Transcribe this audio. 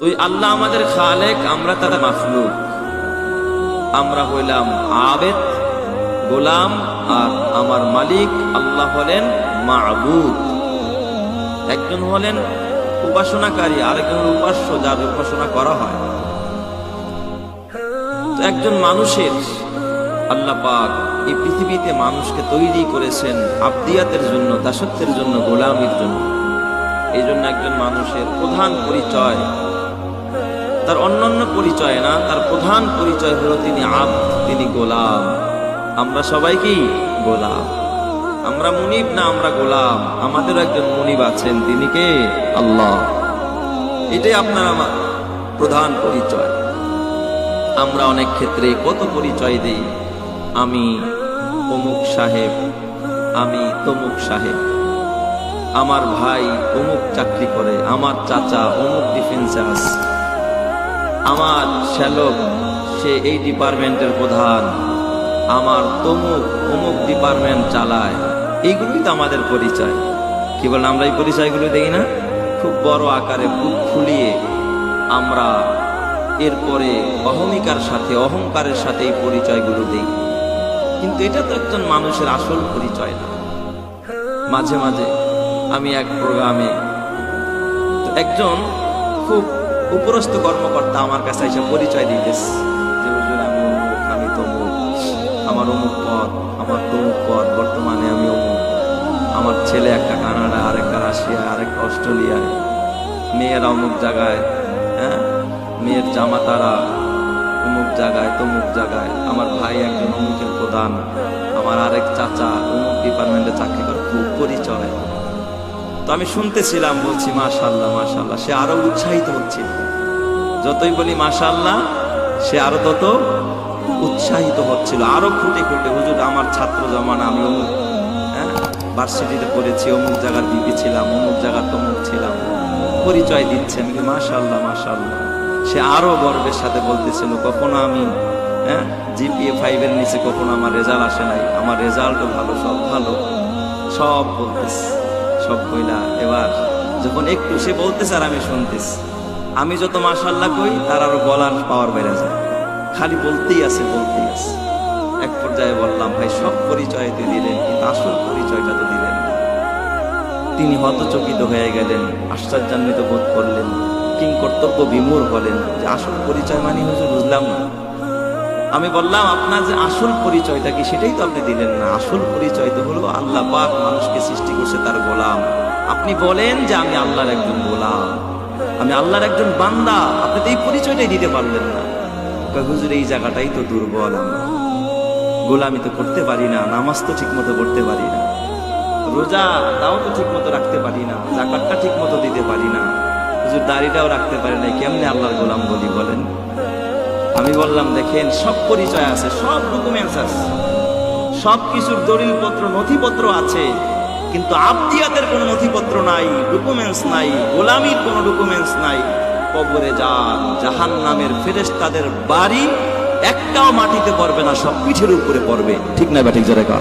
তুই আল্লাহ আমাদের খালেক, আমরা তারা মাফলুক আমরা হইলাম আবেদ, গোলাম, আর আমার মালিক আল্লাহ হলেন মাবুদ। একজন হলেন উপাসনাকারী, আরেকজন উপাস্য, যার উপাসনা করা হয়। একজন মানুষের আল্লাহ পাক এই পৃথিবীতে মানুষকে তৈরি করেছেন আবদিয়াতের জন্য, দাসত্বের জন্য, গোলামির জন্য। এই জন্য একজন মানুষের প্রধান পরিচয় তার অন্যান্য পরিচয় না, তার প্রধান পরিচয় হলো তিনি আব, তিনি গোলাম। আমরা সবাই কি? গোলাম। আমরা মুনিব না, আমরা গোলাম। আমাদের একজন মুনিব আছেন, তিনি কে? আল্লাহ। এটাই আপনার আমার প্রধান পরিচয়। আমরা অনেক ক্ষেত্রে কত পরিচয় দেই। আমি অমুক সাহেব, আমি তমুক সাহেব। আমার ভাই অমুক চাকরি করে, আমার চাচা অমুক ডিফেন্সে আছে। আমার শ্যালক, সে এই ডিপার্টমেন্টের প্রধান। আমার তমুক, অমুক ডিপার্টমেন্ট চালায়। এইগুলোই তো আমাদের পরিচয়। কি বলেন আমরা এই পরিচয়গুলো দেখি না? খুব বড় আকারে বুক ফুলিয়ে আমরা এরপরে অহমিকার সাথে, অহংকারের সাথে এই পরিচয়গুলো দিই কিন্তু এটা তো একজন মানুষের আসল পরিচয় না। মাঝে মাঝে আমি এক প্রোগ্রামে একজন খুব উপরস্থ কর্মকর্তা আমার কাছে এসে পরিচয় দিতেছে যে আমি তমুক। আমার অমুক পদ, আমার তমুক পদ, বর্তমানে আমি অমুক। আমার ছেলে একটা কানাডা আরেকটা রাশিয়া আরেকটা অস্ট্রেলিয়ায়। মেয়েরা অমুক জায়গায় হ্যাঁ? মেয়ের জামাতারা অমুক জায়গায়, তমুক জায়গায়। আমার ভাই একজন অমুকের প্রধান। আমার আরেক চাচা অমুক ডিপার্টমেন্টে চাকরি করে। খুব পরিচয়। তো আমি শুনতেছিলাম বলছি মাশাল্লাহ মাশাল্লাহ সে আরও উৎসাহিত হচ্ছিল যতই বলি মাশাল্লাহ সে আরও তত উৎসাহিত হচ্ছিল। আরও খুঁটে খুঁটে, হুজুর, আমার ছাত্র জমান, আমি অমুক হ্যাঁ ভার্সিটিতে পড়েছি, অমুক জায়গার বিপি ছিলাম, অমুক জায়গার তমুক ছিলাম। পরিচয় দিচ্ছে। আমি মাশাল্লাহ মাশাল্লাহ সে আরও গর্বের সাথে বলতেছিল, কখনো আমি হ্যাঁ জিপিএ ফাইভের নিচে কখনো আমার রেজাল্ট আসে নাই। আমার রেজাল্টও ভালো, সব ভালো। সব বলতেছে। সব কইলা, এবার যখন একটু সে বলতেছে আর আমি শুনতেছি, আমি যত মাশাল্লাহ কই, তার আরও বলার পাওয়ার বেড়ে যায়। খালি বলতেই আছে বলতেই আছে। এক পর্যায়ে বললাম, ভাই, সব পরিচয় তো দিলেন, কিন্তু আসল পরিচয়টা তো দিলেন। তিনি হতচকিত হয়ে গেলেন, আশ্চর্যান্বিত বোধ করলেন কিং কর্তব্য বিমূর হলেন যে আসল পরিচয় মানে হুজুর বুঝলাম না। আমি বললাম, আপনার যে আসল পরিচয়টা কি সেটাই তো আপনি দিলেন না। আসল পরিচয় তো হলো আল্লাহ পাক মানুষকে সৃষ্টি করছে তার গোলাম। আপনি বলেন যে আমি আল্লাহর একজন গোলাম। আমি আল্লাহর একজন বান্দা। আপনি তো এই পরিচয়টাই দিতে পারলেন না। হুজুর, এই জায়গাটাই তো দুর্বল আমরা। গোলামি তো করতে পারি না, নামাজ তো ঠিক মতো করতে পারি না। রোজা তাও তো ঠিক মতো রাখতে পারি না, জাকাতটা ঠিক মতো দিতে পারি না। হুজুর, দাড়িটাও রাখতে পারি না। কেমনে আল্লাহর গোলাম বলি বলেন? আমি বললাম, দেখেন, সব পরিচয় আছে, সব ডকুমেন্টস আছে। সব কিছুর দলিলপত্র, নথিপত্র আছে, কিন্তু আবদিয়াতের কোনো নথিপত্র নাই ডকুমেন্টস নাই, গোলামির কোনো ডকুমেন্টস নাই। কবরে যান জাহান নামের ফেরেস তাদের বাড়ি একটাও মাটিতে পড়বে না, সব পিঠের উপরে পড়বে। ঠিক না বা ঠিক জোরে কর